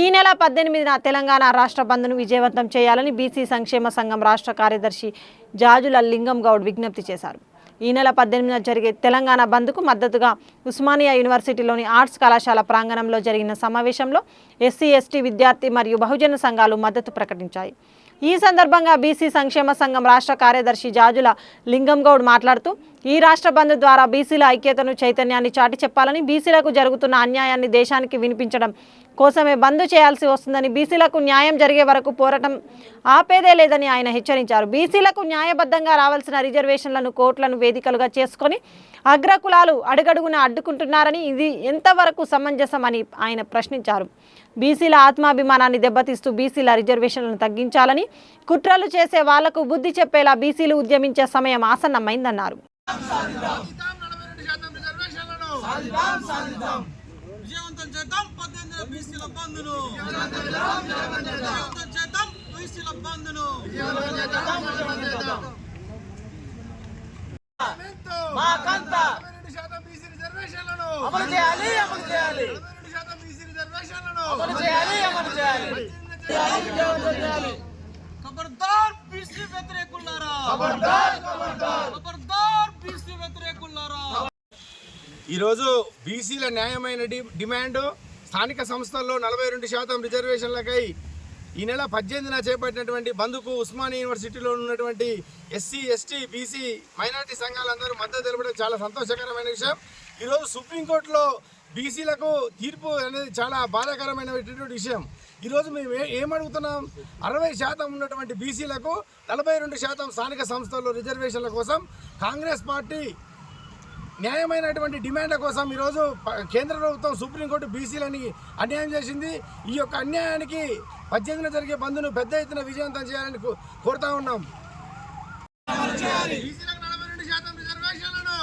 ఈ నెల పద్దెనిమిదిన తెలంగాణ రాష్ట్ర బంద్ను విజయవంతం చేయాలని బీసీ సంక్షేమ సంఘం రాష్ట్ర కార్యదర్శి జాజుల లింగం గౌడ్ విజ్ఞప్తి చేశారు. ఈ నెల పద్దెనిమిదిన జరిగే తెలంగాణ బంద్కు మద్దతుగా ఉస్మానియా యూనివర్సిటీలోని ఆర్ట్స్ కళాశాల ప్రాంగణంలో జరిగిన సమావేశంలో ఎస్సీ ఎస్టీ విద్యార్థి మరియు బహుజన సంఘాలు మద్దతు ప్రకటించాయి. ఈ సందర్భంగా బీసీ సంక్షేమ సంఘం రాష్ట్ర కార్యదర్శి జాజుల లింగంగౌడ్ మాట్లాడుతూ ఈ రాష్ట్ర బంద్ ద్వారా బీసీల ఐక్యతను చైతన్యాన్ని చాటి చెప్పాలని బీసీలకు జరుగుతున్న అన్యాయాన్ని దేశానికి వినిపించడం కోసమే బంద్ చేయాల్సి వస్తుందని బీసీలకు న్యాయం జరిగే వరకు పోరాటం ఆపేదే లేదని ఆయన హెచ్చరించారు. బీసీలకు న్యాయబద్ధంగా రావాల్సిన రిజర్వేషన్లను కోర్టులను వేదికలుగా చేసుకొని అగ్రకులాలు అడుగడుగున అడ్డుకుంటున్నారని ఇది ఎంతవరకు సమంజసమని ఆయన ప్రశ్నించారు బీసీల ఆత్మాభిమానాన్ని దెబ్బతీస్తూ బీసీల రిజర్వేషన్లను తగ్గించాలని కుట్రలు చేసే వాళ్ళకు బుద్ధి చెప్పేలా బీసీలు ఉద్యమించే సమయం ఆసన్నమైందన్నారు విజయవంతం చేద్దాం పద్దెనిమిది బీసీల బంధును విజయవంతం చేద్దాం బీసీల బంధును మాకంత నలభై రెండు శాతం బీసీ రిజర్వేషన్లను అమలు చేయాలి అమలు చేయాలి. నలభై రెండు శాతం బీసీ రిజర్వేషన్లను అమలు చేయాలి అమలు చేయాలి. ఖబర్దార్ బీసీ వ్యతిరేకులారా ఖబర్దార్ ఖబర్దార్ బీసీ వ్యతిరేకులారా ఈరోజు బీసీల న్యాయమైన డి- డిమాండ్ స్థానిక సంస్థల్లో నలభై రెండు శాతం రిజర్వేషన్లకై ఈ నెల పద్దెనిమిదిన చేపట్టినటువంటి బంధుకు ఉస్మానియా యూనివర్సిటీలో ఉన్నటువంటి ఎస్సీ ఎస్టీ బీసీ మైనార్టీ సంఘాలందరూ మద్దతు తెలపడం చాలా సంతోషకరమైన విషయం. ఈరోజు సుప్రీంకోర్టులో బీసీలకు తీర్పు అనేది చాలా బాధాకరమైనటువంటి విషయం. ఈరోజు మేము ఏ ఏమడుగుతున్నాం? అరవై శాతం ఉన్నటువంటి బీసీలకు నలభై రెండు శాతం స్థానిక సంస్థల్లో రిజర్వేషన్ల కోసం కాంగ్రెస్ పార్టీ న్యాయమైనటువంటి డిమాండ్ల కోసం ఈరోజు కేంద్ర ప్రభుత్వం సుప్రీంకోర్టు బీసీలని అన్యాయం చేసింది. ఈ యొక్క అన్యాయానికి పద్దెనిమిదిన జరిగే బంధును పెద్ద ఎత్తున విజయవంతం చేయాలని కోరుతా ఉన్నాం. బీసీలకు నలభై రెండు శాతం రిజర్వేషన్లను.